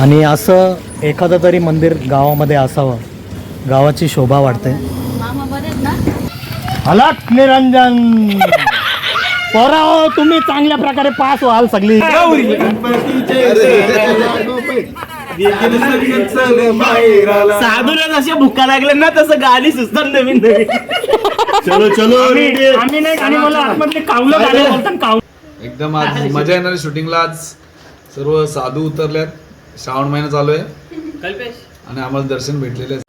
आणि असं एखादं तरी मंदिर गावामध्ये असावं. गावाची शोभा वाढते. मामा बरेच ना अलट निरंजन! पोरा हो, तुम्ही चांगल्या प्रकारे पास व्हाल सगळी. साधूला जसे भुका लागले ना तसं गाणी सुचतात नवीन नवीन. चलो चलो आम्ही नाही आतमधले कावलं गाणे बोलतात काव एकदम आज मजा येणार शूटिंगला आज. सर्व साधू उतरल्यात. श्रावण महिना चालू आहे. आणि आम्हाला दर्शन भेटलेले आहे.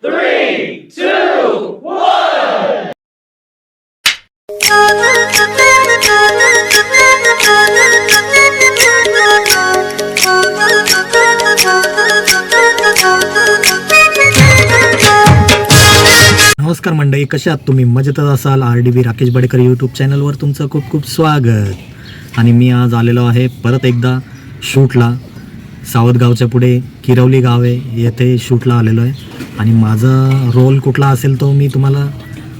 नमस्कार मंडळी कशा आहात तुम्ही? मजेतच असाल R D B Rakesh Badekar YouTube चॅनलवर तुमचं खूप खूप स्वागत. आणि मी आज आलेलो आहे परत एकदा शूटला. सावतगावच्या पुढे किरवली गाव आहे येथे शूटला आलेलो आहे. आणि माझा रोल कुठला असेल तो मी तुम्हाला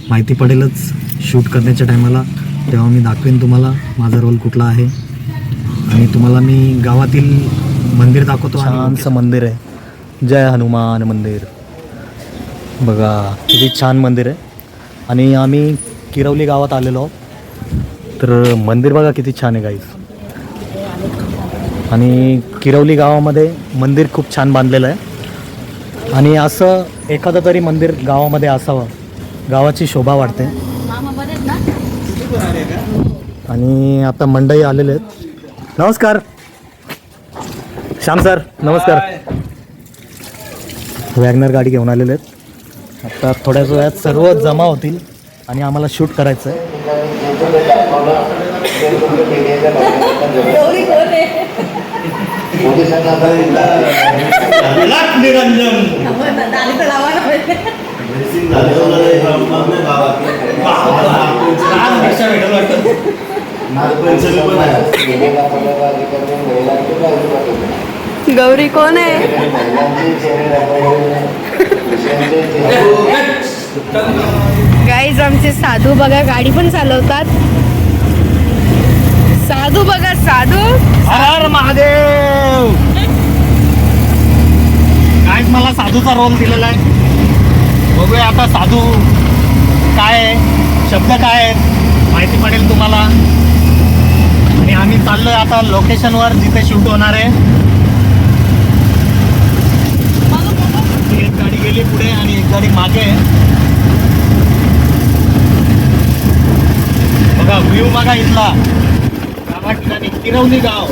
माहिती पडेलच शूट करण्याच्या टायमाला तेव्हा मी दाखवेन तुम्हाला माझा रोल कुठला आहे. आणि तुम्हाला मी गावातील मंदिर दाखवतो छानसं मंदिर आहे. जय हनुमान मंदिर. बघा किती छान मंदिर आहे. आणि आम्ही किरवली गावात आलेलो आहोत. तर मंदिर बघा किती छान आहे गाईस आणि किरवली गावामध्ये मंदिर खूप छान बांधलेलं आहे. आणि असं एखादं तरी मंदिर गावामध्ये असावं गावाची शोभा वाढते. आणि आता मंडई आलेले आहेत. नमस्कार. श्याम सर नमस्कार. वॅगनर गाडी घेऊन आलेले आहेत. आता थोड्याच वेळात सर्व जमा होतील आणि आम्हाला शूट करायचं आहे गौरी कोण आहे? गाईज आमचे साधू बघा गाडी पण चालवतात. साधू बघा साधू. हर महादेव. काय मला साधूचा रोल दिलेला आहे. बघूया आता साधू काय आहे शब्द काय आहेत माहिती पडेल तुम्हाला. आणि आम्ही चाललोय आता लोकेशनवर जिथे शूट होणार आहे. एक गाडी गेली पुढे आणि एक गाडी मागे. बघा व्ह्यू बघा इथला. गावा ठिकाणी किरवली गाव.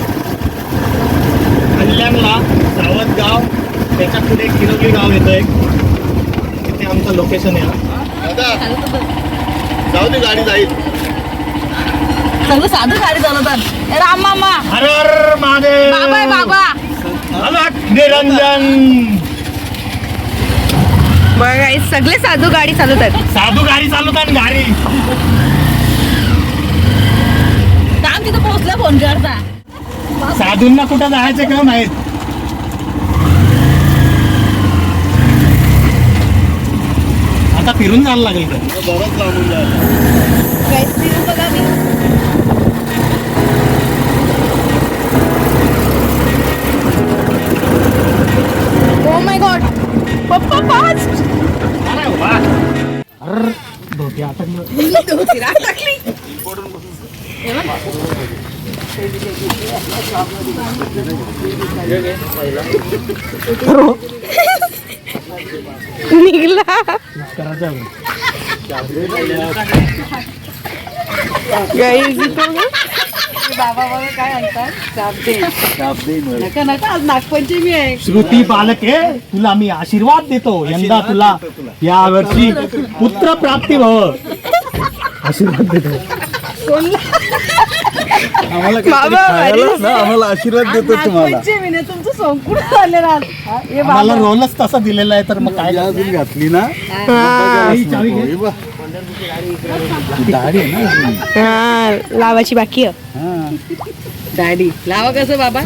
कल्याणला सावत गाव त्याच्या पुढे किरवली गाव येतं एक तिथे आमचं लोकेशन आहे. जाऊ दे गाडी जाईल. सर्व साधू गाडी चालवतात ए, राम मामा. हर हर महादेव. बाबा आहे बाबा. अलट निरंजन. बघा गाईज सगळे साधू गाडी चालवतात. साधू गाडी चालवतात गाडी. काम तिथं पोहोचलं फोन करता. साधूंना कुठं जायचं का माहीत? आता फिरून जायला लागेल का? Guys, view बघा view. Oh अरे धोती टाकली निघला बाबा बाबा काय म्हणतात चाप नका नका आज नागपंचमी आहे श्रुती बालके तुला मी आशीर्वाद देतो यंदा तुला या वर्षी पुत्र प्राप्ती भव आशीर्वाद देतो आम्हाला आशीर्वाद देतो तुमचं संपूर्ण झालेलं मला बाबा. रोलच तसा दिलेला आहे तर मग काय अजून घातली ना. हा, ही. हा, लावायची बाकी दाढी. लावा कसं बाबा?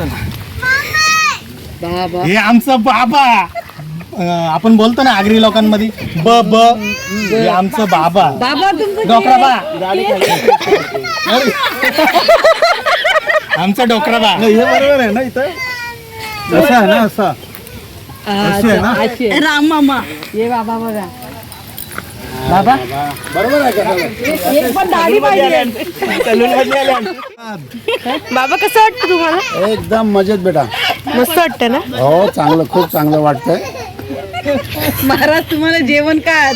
बाबा. हे आमचं बाबा. आपण बोलतो ना आगरी लोकांमध्ये ब ब हे आमचं बाबा. डोकरा बा आमचा डोकरा बा हे बरोबर आहे ना इथं? असा आहे ना असा. अशी आहे. राम मामा. ये बाबा बघा. बाबा. बरोबर आहे का? एक पण दाढी पाहिजे. बाबा कसं वाटतं तुम्हाला? एकदम मजेत बेटा. मस्त वाटतं ना? हो चांगलं खूप चांगलं वाटतंय. महाराज तुम्हाला जेवण काय?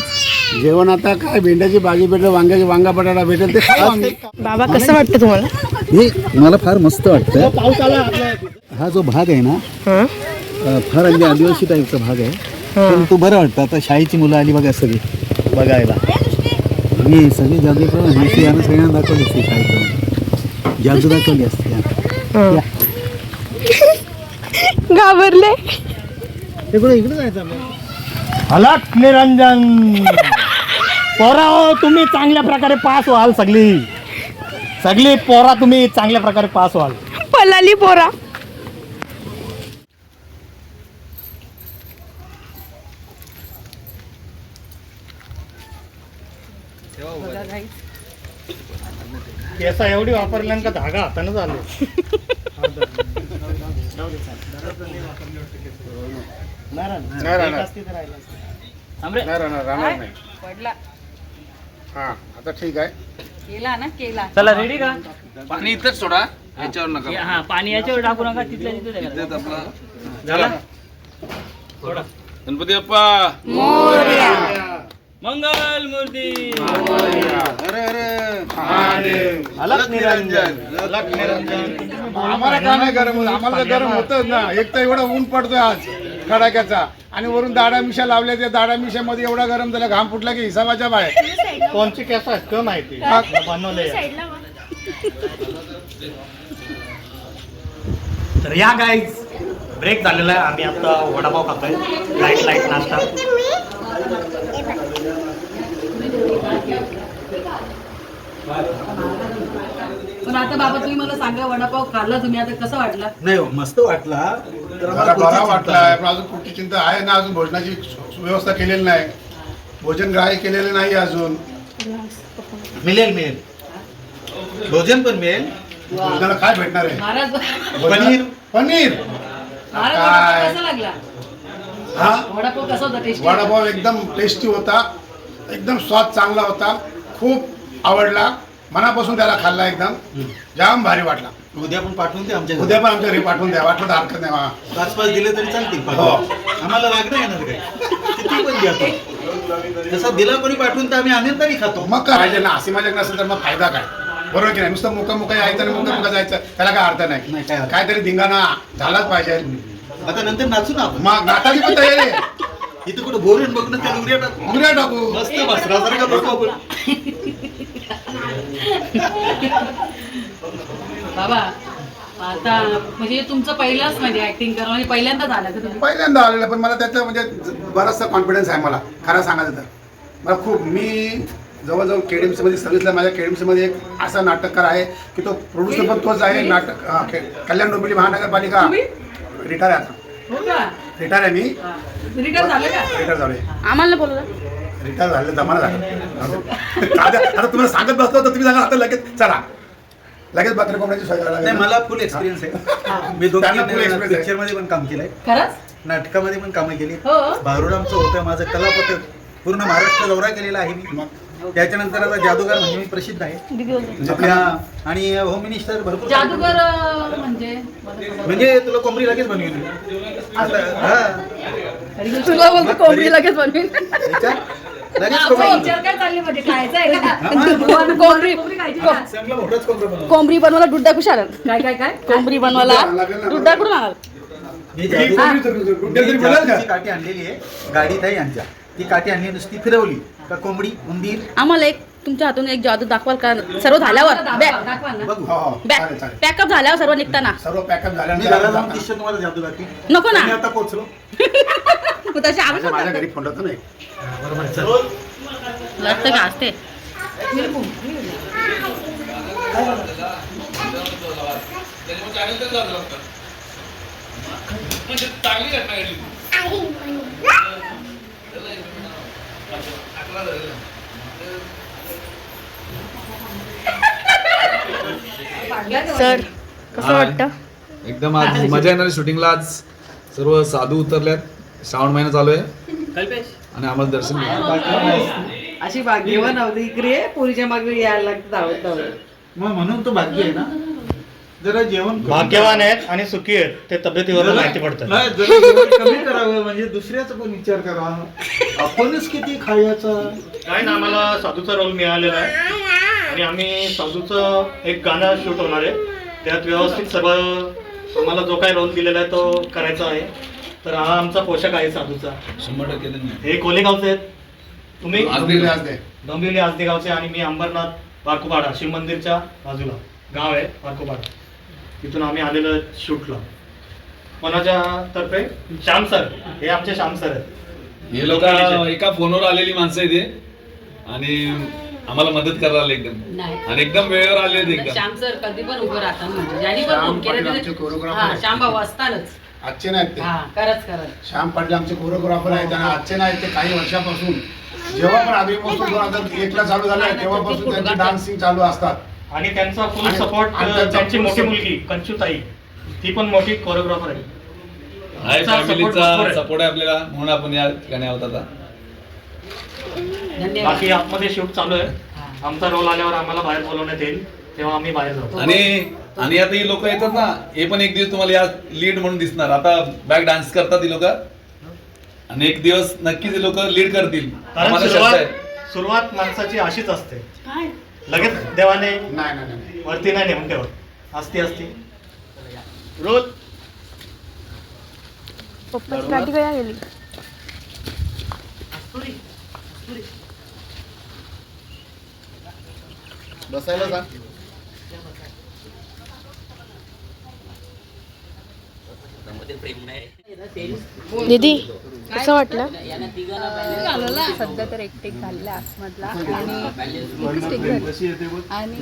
जेवण आता काय भेंड्याची भाजी भेटेल वांग्याची वांगा बटाटा भेटेल ते खाऊ आम्ही. बाबा कसं वाटतं तुम्हाला? हे मला फार मस्त वाटतं हा जो भाग आहे ना अ, फार अगदी आदिवासी टाईपचा भाग आहे. पण तो बरं वाटतं. आता शाळेची मुलं आली बघा सगळी बघायला. मी सगळी जादू करून यानं सगळ्यांना दाखवली असते शाळेत जादू दाखवली असते. घाबरले. इकडे इकडे जायचं. अलट निरंजन. पोरा हो तुम्ही चांगल्या प्रकारे पास व्हाल सगळी. सगळी पोरा तुम्ही चांगल्या प्रकारे पास व्हाल. पलाली पोरा. केसा एवढी वापरल्यानं का धागा हातानं झाले? नाही नाही राहणार राहणार नाही. पडला. हा आता ठीक आहे. केला ना केला. चला रेडी का? पाणी इथंच सोडा याच्यावर नका हा पाणी याच्यावर टाकू नका तिथल्या तिथे द्या. इथेच आपला. झाला? गणपती बाप्पा. मंगल मूर्ती. अलट निरंजन. आम्हाला का नाही गरम होत. आम्हाला तर गरम होतच ना. एक तर एवढा ऊन पडतोय आज. कडाक्याचा आणि वरून दाडा मिशा लावल्या त्या दाडा मिशामध्ये एवढा गरम झाला घाम फुटला की हिसाबाच्या बाहेर. कोणची केस आहेत? का माहिती बनवले तर या गाईज ब्रेक झालेला आहे. आम्ही आता वडापाव खातोय. लाइट लाइट नाश्ता. पण आता बाबा तुम्ही मला सांगा वडापाव खाल्ला तुम्ही आता कसं वाटला? नाही हो, मस्त वाटला. तर मला आम्हाला बरा पुढची वाटलाय पण अजून पुढची चिंता आहे ना अजून भोजनाची सु- व्यवस्था केलेली नाही. भोजन ग्राह्य केलेलं नाही अजून. मिळेल मिळेल. भोजन पण मिळेल. भोजनाला काय भेटणार आहे? महाराज पनीर. पनीर. महाराज काय? वडापाव कसा लागला? हा? वडापाव कसा होता? टेस्टी वडापाव एकदम टेस्टी होता. एकदम स्वाद चांगला होता. खूप आवडला मनापासून त्याला खाल्ला एकदम. जाम भारी वाटला. उद्या पण पाठवून ते आमच्या उद्या पण आमच्या घरी पाठवून द्या वाटलं तर हरकत नाही मला. पाच पाच दिले तरी चालतील हो. आम्हाला लागणार येणार काय किती पण द्या तो. तसा दिला कोणी पाठवून तर आम्ही आनंदाने खातो. मग काय पाहिजे ना? असे माझ्या नसेल तर मग फायदा काय? बरोबर की नाही? नुसतं मुका मुका यायचं आणि मुका मुका जायचं. त्याला काय अर्थ नाही, काय अर्थ. काहीतरी धिंगाणा झालाच पाहिजे. आता नंतर नाचू ना आपण. मग नाताची पण तयारी आहे. इथं कुठं बोरून बघणं त्या उड्या टाकू. उघड्या टाकू. मस्त बसरासारखा बसू आपण. बाबा आता म्हणजे तुमचं पहिलाच म्हणजे ऍक्टिंग करणं म्हणजे पहिल्यांदाच आलं का तुम्ही? पहिल्यांदा आलेलं पण मला त्याचं म्हणजे बराचसा कॉन्फिडन्स आहे मला खरं सांगायचं तर. मला खूप मी जवळजवळ केडीएमसी मध्ये सर्व्हिसला माझ्या KDMC मध्ये एक असा नाटककार आहे की तो प्रोड्युसर पण तोच आहे नाटक के- कल्याण डोंबिवली महानगरपालिका. तुम्ही? रिटायर आहे आता. हो का? रिटायर आहे मी. रिटर्न झालं का? रिटायर झालोय. आम्हाला बोलला रिटायर झालं जमाना झाला. आता आता तुम्हाला सांगत बसलो तर तुम्ही सांगा आता लगेच चला. लगेच बकरी कोंबड्याची सोय नाही लागेल. मला फुल एक्सपिरियन्स आहे. मी दोन. पिक्चरमध्ये पण काम केलंय. खरंच? नाटकामध्ये पण कामं केली. हो. भारुडांचं होतं माझं कलापथक पूर्ण महाराष्ट्र दौरा केलेला आहे मी. त्याच्यानंतर आता जादूगार म्हणजे मी प्रसिद्ध आहे. आपल्या आणि होम मिनिस्टर भरपूर जादूगर म्हणजे? म्हणजे तुला कोंबडी लगेच हा. तुला बोलतो कोंबडी लगेच बनवीन. त्याच्यात लगेच आपला कोंबडी. विचार काय चालले म्हणजे खायचं आहे का? कोंबडी कोंबडी खायची का? चांगला मोठाच कोंबडा बनवला. कोंबडी बनवायला दूध दाखवू शाळेत काय काय काय? कोंबडी बनवायला दूध दाखवून आणाल मी ही बोलाल का? काठी आणलेली आहे. गाडीत आहे यांच्या ती काठी आणली नुसती फिरवली. का कोंबडी उंदीर? आम्हाला एक तुमच्या हातून एक जादू दाखवाल का? सर्व झाल्यावर दाखवा दाखवा ना. बघू. हो हो पॅकअप झाल्यावर सर्व निघताना. सर्व पॅकअप झाल्यानंतर नको ना. मी आता पोहोचलो. तसे आम्ही माझ्या घरी फोन नाही लागतं का असते? सर कसं. वाटतं? एकदम आज मजा येणार शूटिंगला आज. सर्व साधू उतरल्यात. श्रावण महिना चालू आहे. कल्पेश. आणि आम्हाला दर्शन भेटलं. अशी भाग्यवान नव्हती इकडे. पोरीच्या मागे यायला लागतं धावत धावत. मग म्हणून तो भाग्य आहे ना. जरा जेवण कमी भाग्यवान आहेत आणि सुखी आहेत. ते तब्येतीवर माहिती पडतं. नाही, जरा जेवण कमी करावं. म्हणजे दुसऱ्याचा पण विचार करावा आपणच किती खायचा? काय ना आम्हाला साधूचा रोल मिळालेला आहे. आणि आम्ही साधूचं एक गाणं शूट होणार आहे. त्यात व्यवस्थित सर्व आम्हाला जो काही रोल दिलेला आहे तो करायचा आहे. तर हा आमचा पोशाख आहे साधूचा शंभर टक्के. हे कोलेगावचे आहेत. तुम्ही. डोंबिवली आजदे गावचे आणि मी अंबरनाथ वारकुपाडा शिव मंदिरच्या बाजूला. गाव आहे वारकुपाडा तिथून आम्ही आलेलो आहे शूटला. कोणाच्या तर्फे? श्याम सर. हे आमचे श्याम सर आहेत. हे लोक एका फोनवर आलेली माणसं आहे ते आणि आम्हाला मदत करायला आले एकदम. नाही. आणि एकदम वेळेवर आले आहेत एकदम. श्याम सर कधी पण उभं राहतात म्हणजे. ज्यांनी पण श्याम फोन केला पाटील तरी- आमचे choreographer हा, आहेत. श्याम भाऊ असतातच आजचे नाहीत ते. हा करत करत श्याम पाटील आमचे कोरिओग्राफर आहेत आणि आजचे नाहीत ते काही वर्षापासून. जेव्हा पण अभिमोत्सव दोन हजार एकला चालू झाला तेव्हापासून त्यांचे डान्सिंग चालू असतात. आणि त्यांचा फुल आणि- सपोर्ट आणि त्यांचा त्यांची full मोठी support- मुलगी कंचुताई. ती पण मोठी कोरिओग्राफर आहे. आहे भरपूर. सपोर्ट आहे आपल्याला म्हणून आपण या ठिकाणी आहोत आता. बाकी आतमध्ये शूट चालू आहे. आमचा रोल आल्यावर आम्हाला बाहेर बोलवण्यात येईल तेव्हा आम्ही बाहेर जाऊ. आणि आणि आता ही लोक येतात ना हे पण एक दिवस तुम्हाला या लीड म्हणून दिसणार. आता बॅक डान्स करतात ही लोक. आणि एक दिवस नक्कीच हे लोक लीड करतील. कारण आम्हाला श्रद्धा आहे. सुरुवात सुरुवात माणसाची अशीच असते. लगेच देवाने नाही नाही नाही, नाही वरती नाही नेऊन ठेवत. असती असती. रोल पप्पाची काय गेली बसायला सांग दीदी कसं वाटलं? सध्या तर एक टेक झालेला आतमधला. आणि एकच टेक झाली. आणि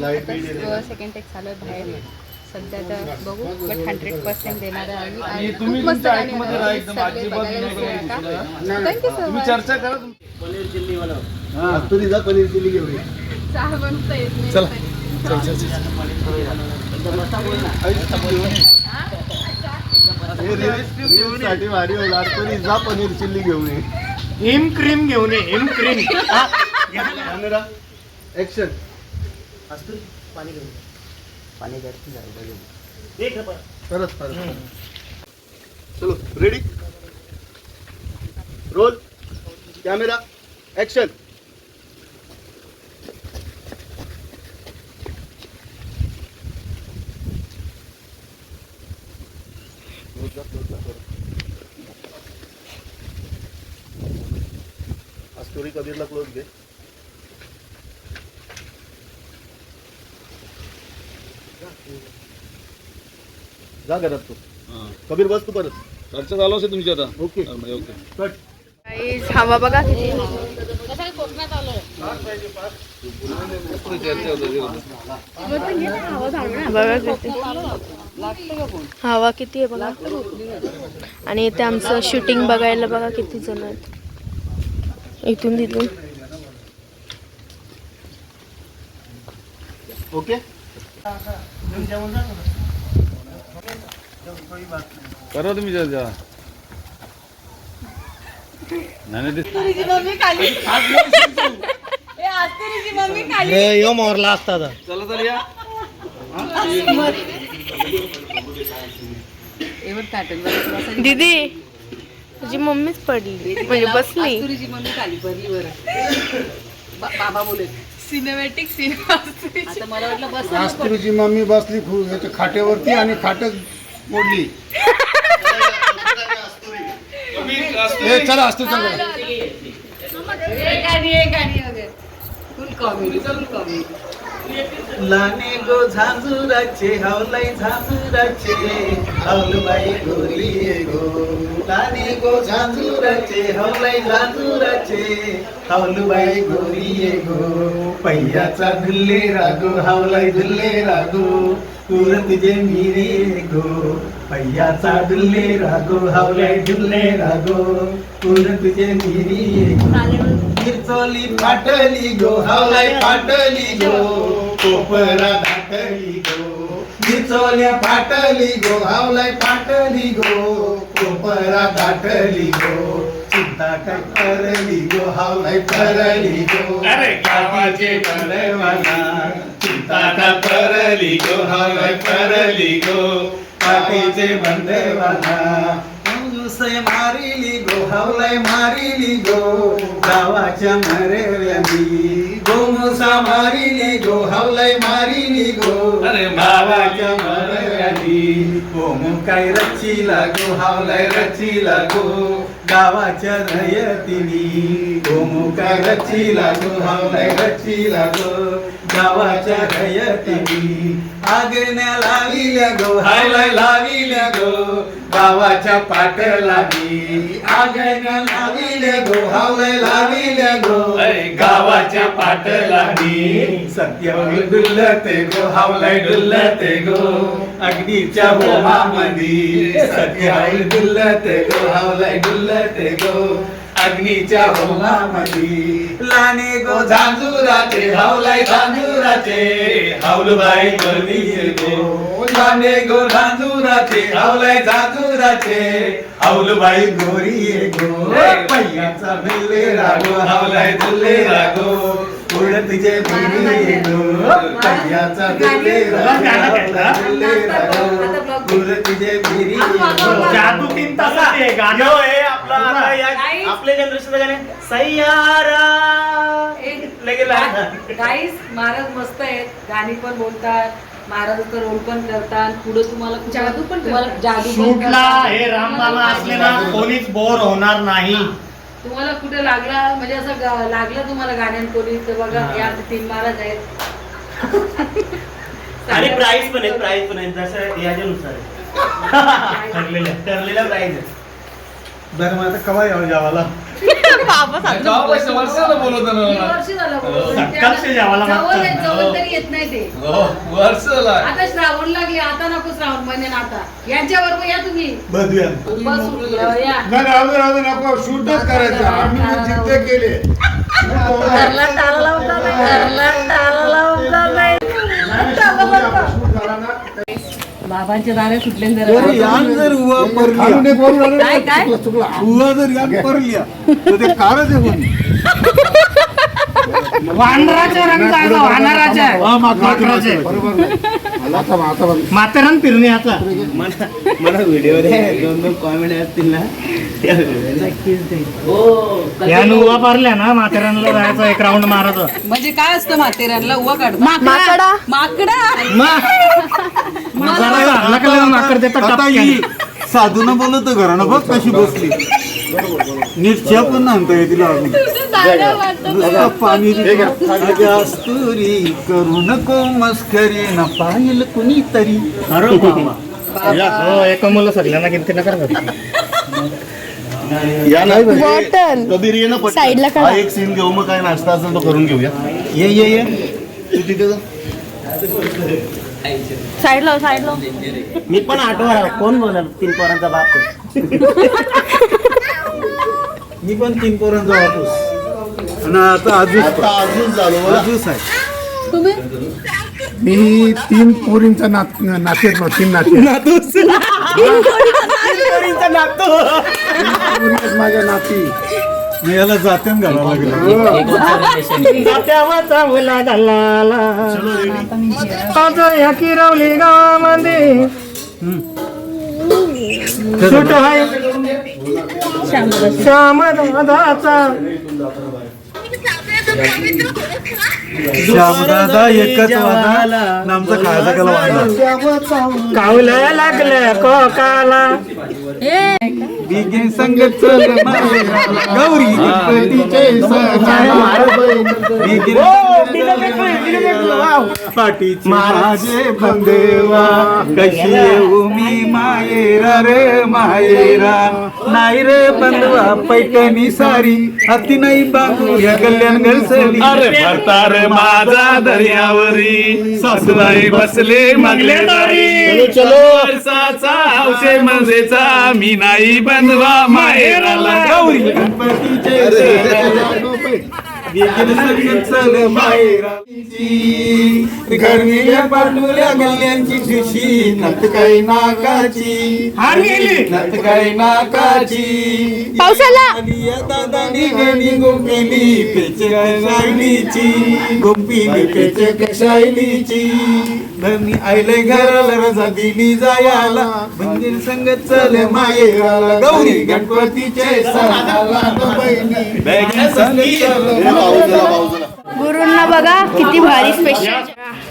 सेकंड टेक चालू आहे बाहेर. सध्या तर बघू बट हंड्रेड पर्सेंट देणार आहे आम्ही. आणि खूप मस्त गाणी हा. जा पनीर घेऊन. चहा येत नाही. चला. चल चल चल हे भारी होणार. जा पनीर चिल्ली घेऊन ये. हिम क्रीम घेऊन ये हिम क्रीम. कॅमेरा. ऍक्शन परत. परत चलो ready roll camera action story कबीरला close घे जा घरात तू. कबीर बस तू परत. चर्चा चालू असेल तुमची आता. ओके ओके हवा बघा किती. बघा किती हवा किती आहे बघा. आणि इथे आमचं शूटिंग बघायला बघा किती जण आहेत. इथून तिथून. ओके. करा तुम्ही चर्चा नाही यो मोरला असता. चला या. दीदी तुझी मम्मीच पडली. म्हणजे बसली. मम्मी खाली भरली बरं. बा- बाबा बोलत सिनेमॅटिक सिनेमा आता मला वाटलं बस आस्त्रीची मम्मी बसली खू- याच्या खाटेवरती आणि खाटच मोडली. ए, चला असतो चला लाने गो झाँझु राक्षे हाउलाई झाँझु राक्षे हाउलुबाई घोरिएको लाने गो झाँझु राक्षे हाउलाई झाँझु राक्षे हाउलुबाई घोरिएको पहियाचा धुल्ले रागो हाउलाई धुल्ले रागो तुरन्त जे मिरेको पहियाचा धुल्ले रागो हाउलाई धुल्ले रागो तुरन्त जे मिरेको गो मिरचोली फाटली गो हावलाई फाटली गो कोपरा दाटली गो. चिचोल्या फाटली गो हावलाय फाटली गो कोपरा दाटली गो. चिंता काय करली गो हावलाय करली गो. अरे गावाचे बळवाना चिंता काय करली गो हावलाय करली गो. पाठीचे बंदेवाना मुसय मारिली गो हावलाय मारिली गो गावाच्या मरेव्यानी गोमुसा मारिली गो हावलाय मारिली गो अरे गावाच्या मरेव्यानी गोमू काय रचिला गो हावलाय रचिला गो गावाच्या रयतीनी गोमू काय रचिला गो हावलाय रचिला गो गावाच्या रयतीनी आगण्या लाविल्या गो हावलाय लाविल्या गो. गावाच्या पाटलानी आगण्या लाविल्या गो हावलाय लाविल्या गो. गावाच्या पाटलानी. सत्य डुलते गो हावलाय डुलते गो. अग्नीच्या होमामधी सत्य डुलते गो हावलाय डुलते गो अग्नीच्या होमामधी लाने गो. झांजुराचे हावलाय झांजुराचे. हावलबाई बनी गो. लाने गो झांजुराचे हावलाय झांजुराचे. हावलबाई गोरी गो. पैयाचा भिल्ले रागो हावलाय झुल्ले रागो उडत जे भिरी गो. पैयाचा भिल्ले रागो झुल्ले रागो जादू तीन तासात आहे गाणं. आहे आपलं आता या आपल्या जनरेशनचं गाणे सय्यारा लगे लागलं. गाईस महाराज मस्त आहेत. गाणी पण बोलतात. महाराजाचा रोल पण करतात. पुढे तुम्हाला जादू पण तुम्हाला जादू पण शूटला करतात. हे रामबाबा असले ना कोणीच बोर होणार नाही. तुम्हाला कुठे लागला म्हणजे असं गा- लागलं तुम्हाला गाण्यात कोणी? तर बघा या तीन महाराज आहेत. आणि प्राइस पण आहे प्राइस पण आहे. जसं याच्यानुसार आहे. ठरलेलं ठरलेलं प्राइस आहे. बरं मग आता कवा यावं वर्षाला बोलवतो ना तरी येत नाही ते. हो, वर्षाला आता श्रावण लागले आता नको श्रावण महिन्यात आता. या तुम्ही. बघूया बस या. नाही शूटच करायचं. आम्ही जिद्द केले लावता नाही बाबांचे दाणे सुटले यान जर उवा परलिया काय काय? उवा जर यान परलिया तर ते कारच आहे कोणी. वानराच्या रंगाचा वानराच्या माकडाचे. माथेरान फिरण्याचा मला व्हिडिओ दे दोन दोन कॉमेडी असतील ना त्या हो या उभा पारल्या ना माथेरानला जायचं एक राऊंड मारायचं म्हणजे काय असतं माथेरानला उवा काढतो माकडा माकडा माकर देतात. ही साधून बोलतो घरानं बघ कशी बसली नीट पण आणता तिला. नुसतं पाणी अस्तुरी करू नको मस्करी न पाहिल कुणीतरी. अरे बाबा. हो एक मुलं सगळ्यांना किती नका बॉटल कबीर ये ना. साईडला हा काढा एक सीन घेऊ मग काय नाश्ता असेल तो करून घेऊया. ये ये ये. तू तिथे जा. साईड लाव साईड लाव मी पण आठवा कोण बोलल तीन पोरांचा बाप? मी पण तीन पोरांचा वापूस आणि आता आजूस आता अजून झालो. आजूस आहे. मी तीन पोरींचा नात नातेत तीन नाते. पोरी माझ्या नाती. मी याला जात्यान घालावं लागेल. जात्यावाचा मुला दल्लाला. आज या किरवली गावामध्ये. सुट आहे. श्याम दादाचा श्यामदादा एकच वादा. नामचा खायचा कला वादा कावलं लागलं कोकाला. बिगे संग चल. गौरी गणपतीचे पाठीचे माझे बंदेवा कशी येऊ मी मायेरा रे मायेरा नाही रे बंधवा पैठणी सारी. हाती नाही बांधू या कल्याण गळसली अरे भरतार माझा दर्यावरी. सासूबाई बसले मागले दारी. चलो वर्षाचा मजेचा मी नाही बनवा माहेराला. गौरी घरनिल्या पाटुल्या गल्ल्यांची ठुशी नत काही नाकाची नत काही नाकाची. आयले घराला रजा दिली जायाला. मंदिर संग चल गौरी गणपतीचे गुरुंना बघा किती भारी स्पेशल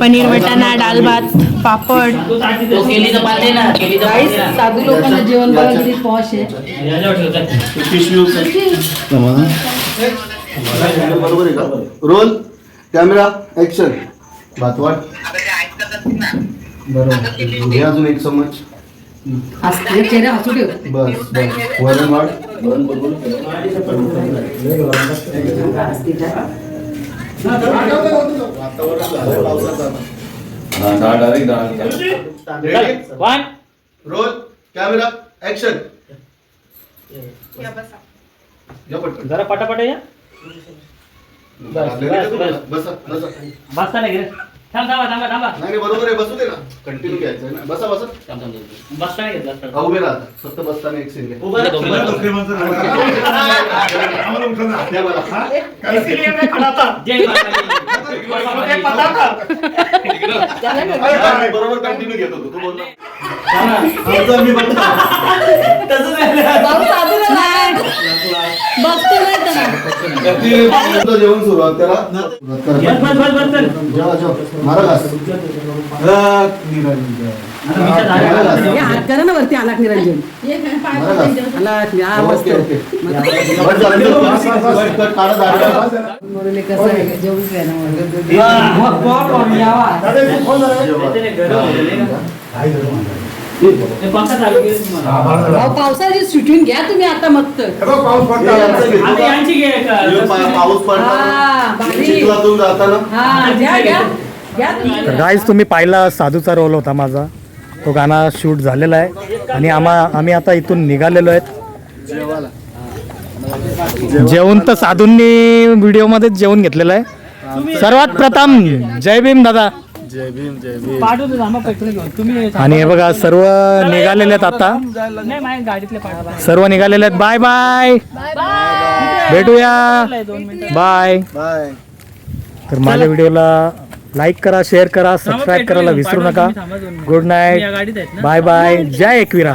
पनीर वटाणा डाल भात पापड. साधू लोकांना जेवण बघा किती पॉश आहे. बरोबर आहे का रोल कॅमेरा ऍक्शन भातवाट बरोबर. घे अजून एक ठेव. बस बस. वरण वाढ. वरण बरोबर वन रोल कॅमेरा ऍक्शन. जरा पटापट या. बसा बसा बसता नाही घेत थांब थांबा थांबा थांबा. नाही नाही, बरोबर आहे बसू दे ना. कंटिन्यू घ्यायचं आहे ना. बसा बसा. बसता नाही घेतला हा, उभे राहा. फक्त बसताना एक सीन घ्या. उभं राहा, उभं राहा. द्या मला. इसलिए मैं खड़ा था जय मुझे पता था बरोबर कंटिन्यू घेत होतो तू बोल ना. बाबू साधूला नाही. बघतो नाही आता जेवण सुरुवात करा. जेवा जेवा. मारा घास. हे हात करा ना वरती आलाक निरंजन. आलाक हा मस्त. ओके. ओके काढा दाढी. मुरली कसं आहे? जेवूच ना. पावसाची शूटिंग घ्या तुम्ही आता मस्त पाऊस? हे हा, हा गाईज तुम्ही. पाहिला साधूचा रोल होता माझा. तो गाणं शूट झालेला आहे. आणि आम्हा आम्ही आता इथून निघालेलो आहेत. जेवण तर साधूंनी व्हिडिओमध्येच जेवण घेतलेलं आहे. सर्वात प्रथम जय भीम दादा. पाठवतो थांबा पेट्रोल घेऊन. तुम्ही आणि हे बघा सर्व निघालेले आहेत आता. नाही माझ्या गाडीतले पाठवा सर्व निघालेले आहेत. बाय बाय भेटूया. बाय बाय तर माझ्या व्हिडिओला लाईक करा शेअर करा सबस्क्राईब करायला विसरू नका. गुड नाईट बाय बाय जय एकविरा